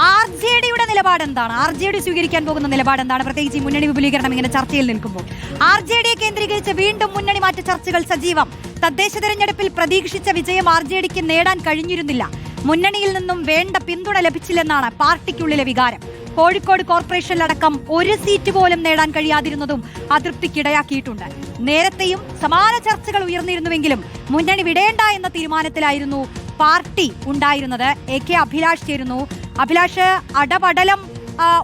R നിലപാട് എന്താണ് R J D സ്വീകരിക്കാൻ പോകുന്ന നിലപാട് എന്താണ് പ്രത്യേകിച്ച് മുന്നണി വിപുലീകരണം ഇങ്ങനെ ചർച്ചയിൽ നിൽക്കുമ്പോൾ. ആർ ജെ ഡിയെ കേന്ദ്രീകരിച്ച് വീണ്ടും മുന്നണി മാറ്റ ചർച്ചകൾ സജീവം. തദ്ദേശ തെരഞ്ഞെടുപ്പിൽ പ്രതീക്ഷിച്ച വിജയം ആർ ജെ ഡിക്ക് നേടാൻ കഴിഞ്ഞിരുന്നില്ല. മുന്നണിയിൽ നിന്നും വേണ്ട പിന്തുണ ലഭിച്ചില്ലെന്നാണ് പാർട്ടിക്കുള്ളിലെ വികാരം. കോഴിക്കോട് കോർപ്പറേഷനിലടക്കം ഒരു സീറ്റ് പോലും നേടാൻ കഴിയാതിരുന്നതും അതൃപ്തിക്കിടയാക്കിയിട്ടുണ്ട്. നേരത്തെയും സമാന ചർച്ചകൾ ഉയർന്നിരുന്നുവെങ്കിലും മുന്നണി വിടേണ്ട എന്ന തീരുമാനത്തിലായിരുന്നു പാർട്ടി ഉണ്ടായിരുന്നത്. എ കെ അഭിലാഷ് ചേരുന്നു. അഭിലാഷ് അടപടലം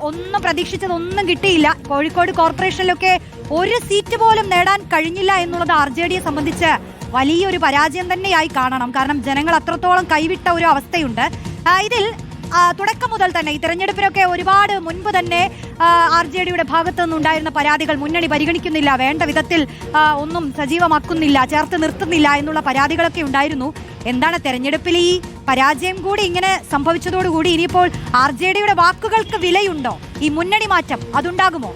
ഒന്നും പ്രതീക്ഷിച്ചതൊന്നും കിട്ടിയില്ല. കോഴിക്കോട് കോർപ്പറേഷനിലൊക്കെ ഒരു സീറ്റ് പോലും നേടാൻ കഴിഞ്ഞില്ല എന്നുള്ളത് ആർ ജെ ഡിയെ സംബന്ധിച്ച് വലിയൊരു പരാജയം തന്നെയായി കാണണം. കാരണം ജനങ്ങൾ അത്രത്തോളം കൈവിട്ട ഒരു അവസ്ഥയുണ്ട്. ഇതിൽ തുടക്കം മുതൽ തന്നെ ഈ തെരഞ്ഞെടുപ്പിനൊക്കെ ഒരുപാട് മുൻപ് തന്നെ ആർ ജെ ഡിയുടെ ഭാഗത്തു നിന്നുണ്ടായിരുന്ന പരാതികൾ മുന്നണി പരിഗണിക്കുന്നില്ല. വേണ്ട വിധത്തിൽ ഒന്നും സജീവമാക്കുന്നില്ല ചേർത്ത് നിർത്തുന്നില്ല എന്നുള്ള പരാതികളൊക്കെ ഉണ്ടായിരുന്നു. എന്താണ് തെരഞ്ഞെടുപ്പിൽ ഈ പരാജയം കൂടി ഇങ്ങനെ സംഭവിച്ചതോടുകൂടി ഇനിയിപ്പോൾ ആർ ജെ ഡിയുടെ വാക്കുകൾക്ക് വിലയുണ്ടോ? ഈ മുന്നണി മാറ്റം അതുണ്ടാകുമോ?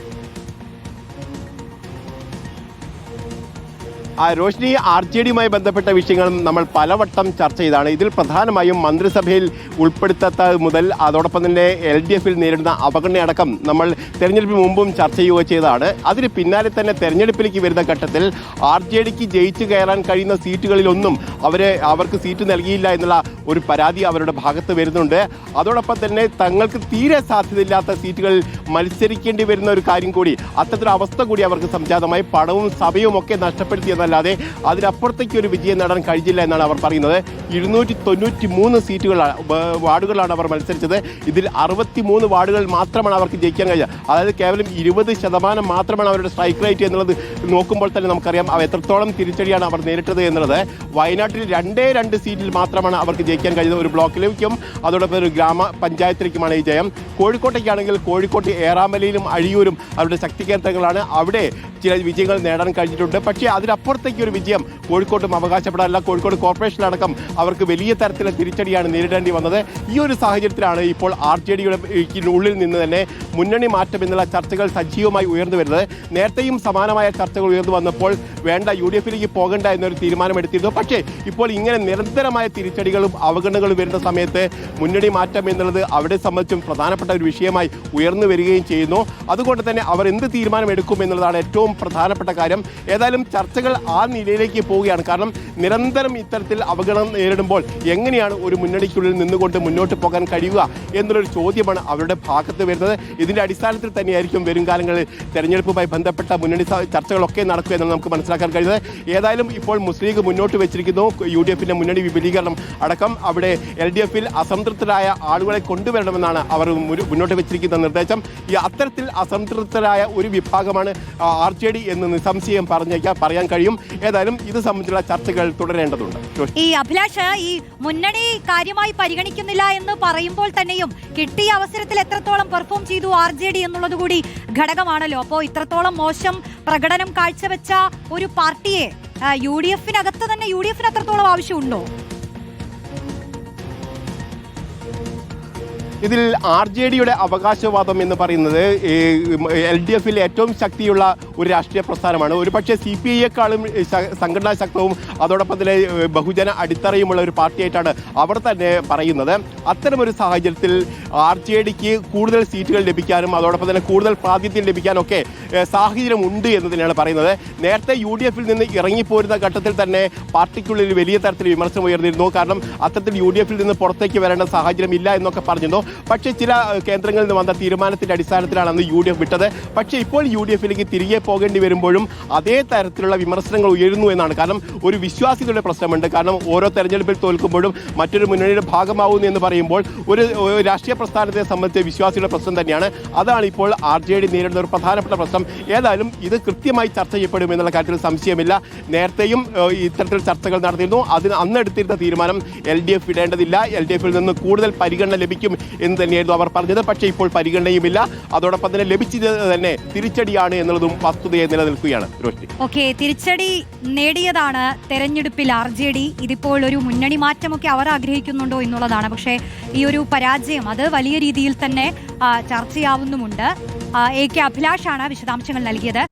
ആ രോഷിനി ആർ ജെ ഡിയുമായി ബന്ധപ്പെട്ട വിഷയങ്ങളും നമ്മൾ പലവട്ടം ചർച്ച ചെയ്താണ്. ഇതിൽ പ്രധാനമായും മന്ത്രിസഭയിൽ ഉൾപ്പെടുത്താത്ത മുതൽ അതോടൊപ്പം തന്നെ എൽ ഡി എഫിൽ നേരിടുന്ന അവഗണനയടക്കം നമ്മൾ തെരഞ്ഞെടുപ്പിന് മുമ്പും ചർച്ച ചെയ്യുക ചെയ്തതാണ്. അതിന് പിന്നാലെ തന്നെ തെരഞ്ഞെടുപ്പിലേക്ക് വരുന്ന ഘട്ടത്തിൽ ആർ ജെ ഡിക്ക് ജയിച്ചു കയറാൻ കഴിയുന്ന സീറ്റുകളിലൊന്നും അവരെ അവർക്ക് സീറ്റ് നൽകിയില്ല എന്നുള്ള ഒരു പരാതി അവരുടെ ഭാഗത്ത് വരുന്നുണ്ട്. അതോടൊപ്പം തന്നെ തങ്ങൾക്ക് തീരെ സാധ്യതയില്ലാത്ത സീറ്റുകളിൽ മത്സരിക്കേണ്ടി വരുന്ന ഒരു കാര്യം കൂടി അത്തരത്തിലൊരു അവസ്ഥ കൂടി അവർക്ക് സംജാതമായി പണവും സഭയും ഒക്കെ നഷ്ടപ്പെടുത്തിയെന്നല്ലാതെ അതിനപ്പുറത്തേക്ക് ഒരു വിജയം നേടാൻ കഴിഞ്ഞില്ല എന്നാണ് അവർ പറയുന്നത്. ഇരുന്നൂറ്റി തൊണ്ണൂറ്റി മൂന്ന് സീറ്റുകളാണ് വാർഡുകളാണ് അവർ മത്സരിച്ചത്. ഇതിൽ അറുപത്തി മൂന്ന് വാർഡുകൾ മാത്രമാണ് അവർക്ക് ജയിക്കാൻ കഴിഞ്ഞത് അതായത് കേവലം ഇരുപത് ശതമാനം മാത്രമാണ് അവരുടെ സ്ട്രൈക്ക് റേറ്റ് എന്നുള്ളത് നോക്കുമ്പോൾ തന്നെ നമുക്കറിയാം. അവ എത്രത്തോളം തിരിച്ചടിയാണ് അവർ നേരിട്ടത് എന്നുള്ളത്. വയനാട്ടിൽ രണ്ടേ രണ്ട് സീറ്റിൽ മാത്രമാണ് അവർക്ക് ജയിക്കാൻ കഴിയുന്നത് ഒരു ബ്ലോക്കിലേക്കും അതോടൊപ്പം ഒരു ഗ്രാമ പഞ്ചായത്തിലേക്കുമാണ് ഈ ജയം. കോഴിക്കോട്ടേക്കാണെങ്കിൽ കോഴിക്കോട്ട് ഏറാമലയിലും അഴിയൂരും അവരുടെ ശക്തി കേന്ദ്രങ്ങളാണ്. അവിടെ ചില വിജയങ്ങൾ നേടാൻ കഴിഞ്ഞിട്ടുണ്ട്. പക്ഷേ അതിനപ്പുറത്തേക്ക് ഒരു വിജയം. കോഴിക്കോട്ടും അവകാശപ്പെടാനില്ല കോഴിക്കോട് കോർപ്പറേഷനടക്കം അവർക്ക് വലിയ തരത്തിലുള്ള തിരിച്ചടിയാണ് നേരിടേണ്ടി വന്നത്. ഈ ഒരു സാഹചര്യത്തിലാണ് ഇപ്പോൾ ആർ ജെ ഡിയുടെ ഉള്ളിൽ നിന്ന് തന്നെ മുന്നണി മാറ്റം എന്നുള്ള ചർച്ചകൾ സജീവമായി ഉയർന്നു വരുന്നത്. നേരത്തെയും സമാനമായ ചർച്ചകൾ ഉയർന്നു വന്നപ്പോൾ വേണ്ട യു ഡി എഫിലേക്ക് പോകണ്ട എന്നൊരു തീരുമാനമെടുത്തിരുന്നു. പക്ഷേ ഇപ്പോൾ ഇങ്ങനെ നിരന്തരമായ തിരിച്ചടികളും അവഗണനകളും വരുന്ന സമയത്ത് മുന്നണി മാറ്റം എന്നുള്ളത് അവിടെ സംബന്ധിച്ചും പ്രധാനപ്പെട്ട ഒരു വിഷയമായി ഉയർന്നു വരികയും ചെയ്യുന്നു. അതുകൊണ്ട് തന്നെ അവർ എന്ത് തീരുമാനമെടുക്കും എന്നുള്ളതാണ് ഏറ്റവും പ്രധാനപ്പെട്ട കാര്യം. ഏതായാലും ചർച്ചകൾ ആ നിലയിലേക്ക് പോവുകയാണ്. കാരണം നിരന്തരം ഇത്തരത്തിൽ അപകടം നേരിടുമ്പോൾ എങ്ങനെയാണ് ഒരു മുന്നണിക്കുള്ളിൽ നിന്നുകൊണ്ട് മുന്നോട്ട് പോകാൻ കഴിയുക എന്നുള്ളൊരു ചോദ്യമാണ് അവരുടെ ഭാഗത്ത് വരുന്നത്. ഇതിന്റെ അടിസ്ഥാനത്തിൽ തന്നെയായിരിക്കും വരും കാലങ്ങളിൽ തെരഞ്ഞെടുപ്പുമായി ബന്ധപ്പെട്ട മുന്നണി ചർച്ചകളൊക്കെ നടക്കുക എന്നാണ് നമുക്ക് മനസ്സിലാക്കാൻ കഴിയുന്നത്. ഏതായാലും ഇപ്പോൾ മുസ്ലിം ലീഗ് മുന്നോട്ട് വെച്ചിരിക്കുന്നു. യു ഡി എഫിന്റെ മുന്നണി വിപുലീകരണം അടക്കം അവിടെ എൽ ഡി എഫിൽ അസംതൃപ്തരായ ആളുകളെ കൊണ്ടുവരണമെന്നാണ് അവർ മുന്നോട്ട് വെച്ചിരിക്കുന്ന നിർദ്ദേശം. ഈ അത്തരത്തിൽ അസംതൃപ്തരായ ഒരു വിഭാഗമാണ് ആർ ജെ ഡി എന്ന് നിസ്സംശയം പറഞ്ഞേക്കാൻ പറയാൻ കഴിയും. ഏതായാലും ഇത് സംബന്ധിച്ചുള്ള ചർച്ചകൾ തുടരേണ്ടതുണ്ട്. ഈ അഭിലാഷ് ഈ മുന്നണി കാര്യമായി പരിഗണിക്കുന്നില്ല എന്ന് പറയുമ്പോൾ തന്നെയും കിട്ടിയ അവസരത്തിൽ എത്രത്തോളം പെർഫോം ചെയ്തു ആർ ജെ ഡി എന്നുള്ളത് കൂടി ഘടകമാണല്ലോ. അപ്പോ ഇത്രത്തോളം മോശം പ്രകടനം കാഴ്ചവെച്ച ഒരു പാർട്ടിയെ യു ഡി എഫിനകത്ത് തന്നെ യു ഡി എഫിന് അത്രത്തോളം ആവശ്യമുണ്ടോ? ഇതിൽ ആർ ജെ ഡിയുടെ അവകാശവാദം എന്ന് പറയുന്നത് എൽ ഡി എഫിൽ ഏറ്റവും ശക്തിയുള്ള ഒരു രാഷ്ട്രീയ പ്രസ്ഥാനമാണ്. ഒരു പക്ഷേ സി പി ഐയെക്കാളും സംഘടനാ ശക്തവും അതോടൊപ്പം തന്നെ ബഹുജന അടിത്തറയുമുള്ള ഒരു പാർട്ടിയായിട്ടാണ് അവർ തന്നെ പറയുന്നത്. അത്തരമൊരു സാഹചര്യത്തിൽ ആർ ജെ ഡിക്ക് കൂടുതൽ സീറ്റുകൾ ലഭിക്കാനും അതോടൊപ്പം തന്നെ കൂടുതൽ പ്രാതിനിധ്യം ലഭിക്കാനും ഒക്കെ സാഹചര്യം ഉണ്ട് എന്ന് തന്നെയാണ് പറയുന്നത്. നേരത്തെ യു ഡി എഫിൽ നിന്ന് ഇറങ്ങിപ്പോരുന്ന ഘട്ടത്തിൽ തന്നെ പാർട്ടിക്കുള്ളിൽ വലിയ തരത്തിൽ വിമർശനം ഉയർന്നിരുന്നു. കാരണം അത്തരത്തിൽ യു ഡി എഫിൽ നിന്ന് പുറത്തേക്ക് വരേണ്ട സാഹചര്യം ഇല്ല എന്നൊക്കെ പറഞ്ഞിരുന്നു. പക്ഷേ ചില കേന്ദ്രങ്ങളിൽ നിന്ന് വന്ന തീരുമാനത്തിന്റെ അടിസ്ഥാനത്തിലാണ് അന്ന് യു ഡി എഫ് വിട്ടത്. പക്ഷേ ഇപ്പോൾ യു ഡി എഫിലേക്ക് തിരികെ പോകേണ്ടി വരുമ്പോഴും അതേ തരത്തിലുള്ള വിമർശനങ്ങൾ ഉയരുന്നു എന്നാണ്. കാരണം ഒരു വിശ്വാസികളുടെ പ്രശ്നമുണ്ട്. കാരണം ഓരോ തെരഞ്ഞെടുപ്പിൽ തോൽക്കുമ്പോഴും മറ്റൊരു മുന്നണിയുടെ ഭാഗമാവുന്നു എന്ന് പറയുമ്പോൾ ഒരു രാഷ്ട്രീയ പ്രസ്ഥാനത്തെ സംബന്ധിച്ച് വിശ്വാസികളുടെ പ്രശ്നം തന്നെയാണ്. അതാണ് ഇപ്പോൾ ആർ ജെ ഡി നേരിടുന്ന ഒരു പ്രധാനപ്പെട്ട പ്രശ്നം. ഏതായാലും ഇത് കൃത്യമായി ചർച്ച ചെയ്യപ്പെടും എന്നുള്ള കാര്യത്തിൽ സംശയമില്ല. നേരത്തെയും ഇത്തരത്തിൽ ചർച്ചകൾ നടത്തിയിരുന്നു അതിന് അന്ന് എടുത്തിരുന്ന തീരുമാനം എൽ ഡി എഫ് വിടേണ്ടതില്ല. എൽ ഡി എഫിൽ നിന്ന് കൂടുതൽ പരിഗണന ലഭിക്കും എന്ന് തന്നെയായിരുന്നു അവർ പറഞ്ഞത്. പക്ഷേ ഇപ്പോൾ പരിഗണനയുമില്ല. അതോടൊപ്പം തന്നെ ലഭിച്ചത് തന്നെ തിരിച്ചടിയാണ് എന്നുള്ളതും വസ്തുതയെ നിലനിൽക്കുകയാണ്. ഓക്കെ തിരിച്ചടി നേടിയതാണ് തെരഞ്ഞെടുപ്പിൽ ആർ ജെ ഡി. ഇതിപ്പോൾ ഒരു മുന്നണി മാറ്റമൊക്കെ അവർ ആഗ്രഹിക്കുന്നുണ്ടോ എന്നുള്ളതാണ്. പക്ഷേ ഈ ഒരു പരാജയം അത് വലിയ രീതിയിൽ തന്നെ ചർച്ചയാവുന്നുമുണ്ട്. എ കെ അഭിലാഷാണ് വിശദാംശങ്ങൾ നൽകിയത്.